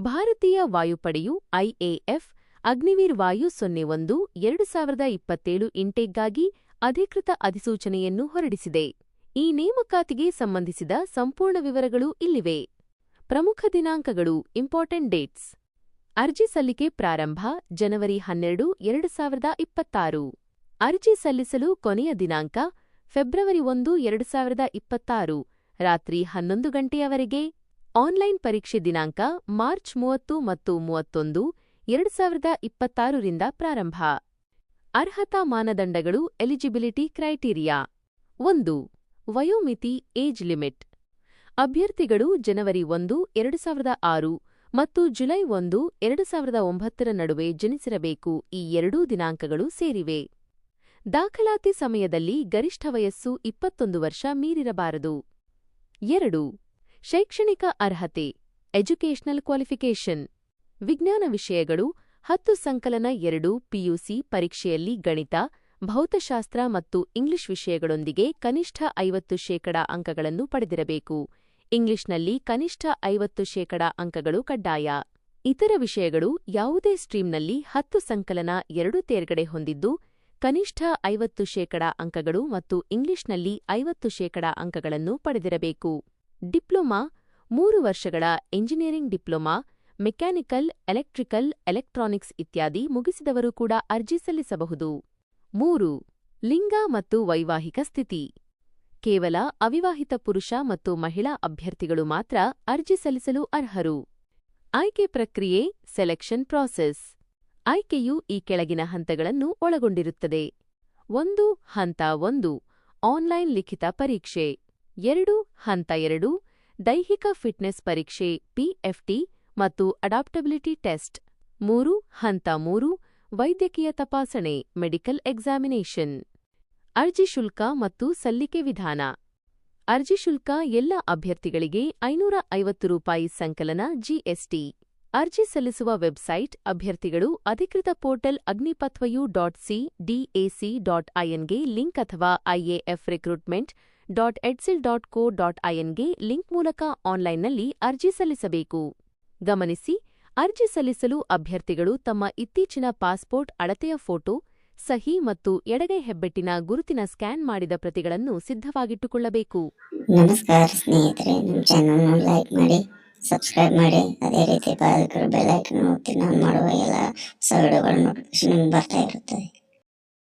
ಭಾರತೀಯ ವಾಯುಪಡೆಯು ಐಎಎಫ್ ಅಗ್ನಿವೀರ್ ವಾಯು ಸೊನ್ನೆ ಒಂದು, ಎರಡು ಸಾವಿರದ ಇಪ್ಪತ್ತೇಳು ಇಂಟೇಕ್ಗಾಗಿ ಅಧಿಕೃತ ಅಧಿಸೂಚನೆಯನ್ನು ಹೊರಡಿಸಿದೆ. ಈ ನೇಮಕಾತಿಗೆ ಸಂಬಂಧಿಸಿದ ಸಂಪೂರ್ಣ ವಿವರಗಳು ಇಲ್ಲಿವೆ. ಪ್ರಮುಖ ದಿನಾಂಕಗಳು, ಇಂಪಾರ್ಟೆಂಟ್ ಡೇಟ್ಸ್. ಅರ್ಜಿ ಸಲ್ಲಿಕೆ ಪ್ರಾರಂಭ, ಜನವರಿ ಹನ್ನೆರಡು, ಎರಡು ಸಾವಿರದ ಇಪ್ಪತ್ತಾರು. ಅರ್ಜಿ ಸಲ್ಲಿಸಲು ಕೊನೆಯ ದಿನಾಂಕ, ಫೆಬ್ರವರಿ ಒಂದು, ಎರಡು ಸಾವಿರದ ಇಪ್ಪತ್ತಾರು, ರಾತ್ರಿ ಹನ್ನೊಂದು ಗಂಟೆಯವರೆಗೆ. ಆನ್ಲೈನ್ ಪರೀಕ್ಷೆ ದಿನಾಂಕ ಮಾರ್ಚ್ ಮೂವತ್ತು ಮತ್ತು ಮೂವತ್ತೊಂದು, ಎರಡು ಸಾವಿರದ ಇಪ್ಪತ್ತಾರರಿಂದ ಪ್ರಾರಂಭ. ಅರ್ಹತಾ ಮಾನದಂಡಗಳು ಎಲಿಜಿಬಿಲಿಟಿ ಕ್ರೈಟೀರಿಯಾ. ಒಂದು, ವಯೋಮಿತಿ ಏಜ್ ಲಿಮಿಟ್. ಅಭ್ಯರ್ಥಿಗಳು ಜನವರಿ ಒಂದು, ಎರಡು ಸಾವಿರದ ಆರು ಮತ್ತು ಜುಲೈ ಒಂದು, ಎರಡು ಸಾವಿರದ ಒಂಬತ್ತರ ನಡುವೆ ಜನಿಸಿರಬೇಕು. ಈ ಎರಡೂ ದಿನಾಂಕಗಳು ಸೇರಿವೆ. ದಾಖಲಾತಿ ಸಮಯದಲ್ಲಿ ಗರಿಷ್ಠ ವಯಸ್ಸು ಇಪ್ಪತ್ತೊಂದು ವರ್ಷ ಮೀರಿರಬಾರದು. ಎರಡು ಶೈಕ್ಷಣಿಕ ಅರ್ಹತೆ, ಎಜುಕೇಷನಲ್ ಕ್ವಾಲಿಫಿಕೇಷನ್. ವಿಜ್ಞಾನ ವಿಷಯಗಳು, ಹತ್ತು ಸಂಕಲನ ಎರಡು, ಪಿಯುಸಿ ಪರೀಕ್ಷೆಯಲ್ಲಿ ಗಣಿತ, ಭೌತಶಾಸ್ತ್ರ ಮತ್ತು ಇಂಗ್ಲಿಷ್ ವಿಷಯಗಳೊಂದಿಗೆ ಕನಿಷ್ಠ ಐವತ್ತು ಶೇಕಡಾ ಅಂಕಗಳನ್ನು ಪಡೆದಿರಬೇಕು. ಇಂಗ್ಲಿಷ್ನಲ್ಲಿ ಕನಿಷ್ಠ ಐವತ್ತು ಶೇಕಡಾ ಅಂಕಗಳು ಕಡ್ಡಾಯ. ಇತರ ವಿಷಯಗಳು ಯಾವುದೇ ಸ್ಟ್ರೀಮ್ನಲ್ಲಿ ಹತ್ತು ಸಂಕಲನ ಎರಡು ತೇರ್ಗಡೆ ಹೊಂದಿದ್ದು, ಕನಿಷ್ಠ ಐವತ್ತು ಶೇಕಡಾ ಅಂಕಗಳು ಮತ್ತು ಇಂಗ್ಲಿಷ್ನಲ್ಲಿ ಐವತ್ತು ಶೇಕಡಾ ಅಂಕಗಳನ್ನು ಪಡೆದಿರಬೇಕು. ಡಿಪ್ಲೊಮಾ, ಮೂರು ವರ್ಷಗಳ engineering diploma, mechanical, electrical, electronics ಇತ್ಯಾದಿ ಮುಗಿಸಿದವರು ಕೂಡ ಅರ್ಜಿ ಸಲ್ಲಿಸಬಹುದು. ಮೂರು, ಲಿಂಗ ಮತ್ತು ವೈವಾಹಿಕ ಸ್ಥಿತಿ. ಕೇವಲ ಅವಿವಾಹಿತ ಪುರುಷ ಮತ್ತು ಮಹಿಳಾ ಅಭ್ಯರ್ಥಿಗಳು ಮಾತ್ರ ಅರ್ಜಿ ಸಲ್ಲಿಸಲು ಅರ್ಹರು. ಆಯ್ಕೆ ಪ್ರಕ್ರಿಯೆ, ಸೆಲೆಕ್ಷನ್ ಪ್ರಾಸೆಸ್. ಆಯ್ಕೆಯು ಈ ಕೆಳಗಿನ ಹಂತಗಳನ್ನು ಒಳಗೊಂಡಿರುತ್ತದೆ. ಒಂದು, ಹಂತ ಒಂದು, ಆನ್ಲೈನ್ ಲಿಖಿತ ಪರೀಕ್ಷೆ. ಎರಡು ಹಂತ ಎರಡು, ದೈಹಿಕ ಫಿಟ್ನೆಸ್ ಪರೀಕ್ಷೆ ಪಿಎಫ್ಟಿ ಮತ್ತು ಅಡಾಪ್ಟಬಿಲಿಟಿ ಟೆಸ್ಟ್. ಮೂರು ಹಂತ ಮೂರು, ವೈದ್ಯಕೀಯ ತಪಾಸಣೆ, ಮೆಡಿಕಲ್ ಎಕ್ಸಾಮಿನೇಷನ್. ಅರ್ಜಿ ಶುಲ್ಕ ಮತ್ತು ಸಲ್ಲಿಕೆ ವಿಧಾನ. ಅರ್ಜಿ ಶುಲ್ಕ ಎಲ್ಲ ಅಭ್ಯರ್ಥಿಗಳಿಗೆ ಐನೂರ ಐವತ್ತು ರೂಪಾಯಿ ಸಂಕಲನ ಜಿಎಸ್ಟಿ ಅರ್ಜಿ ಸಲ್ಲಿಸುವ ವೆಬ್ಸೈಟ್ ಅಭ್ಯರ್ಥಿಗಳು ಅಧಿಕೃತ ಪೋರ್ಟಲ್ ಅಗ್ನಿಪಥ್ವಯು ಡಾಟ್ ಸಿ ಡಿಎಸಿ ಡಾಟ್ ಐಎನ್ಗೆ ಲಿಂಕ್ ಅಥವಾ IAF recruitment dot EdCIL dot co dot ಐಎನ್ಗೆ link ಮೂಲಕ ಆನ್ಲೈನ್ನಲ್ಲಿ ಅರ್ಜಿ ಸಲ್ಲಿಸಬೇಕು. ಗಮನಿಸಿ, ಅರ್ಜಿ ಸಲ್ಲಿಸಲು ಅಭ್ಯರ್ಥಿಗಳು ತಮ್ಮ ಇತ್ತೀಚಿನ ಪಾಸ್ಪೋರ್ಟ್ ಅಳತೆಯ ಫೋಟೋ, ಸಹಿ ಮತ್ತು ಎಡಗೈ ಹೆಬ್ಬೆಟ್ಟಿನ ಗುರುತಿನ ಸ್ಕ್ಯಾನ್ ಮಾಡಿದ ಪ್ರತಿಗಳನ್ನು ಸಿದ್ಧವಾಗಿಟ್ಟುಕೊಳ್ಳಬೇಕು. ನಮಸ್ಕಾರ ಸ್ನೇಹಿತರೆ, ನಮ್ಮ ಚಾನಲ್ ಲೈಕ್ ಮಾಡಿ, ಸಬ್ಸ್ಕ್ರೈಬ್ ಮಾಡಿ, ಅದೇ ರೀತಿ ಬೆಲ್ ಐಕನ್ ಒತ್ತಿ ಮಾಡುವ ಎಲ್ಲ ಸೌಲಭ್ಯಗಳು ನೋಟಿಫಿಕೇಶನ್ ಬರ್ತಾ ಇರುತ್ತದೆ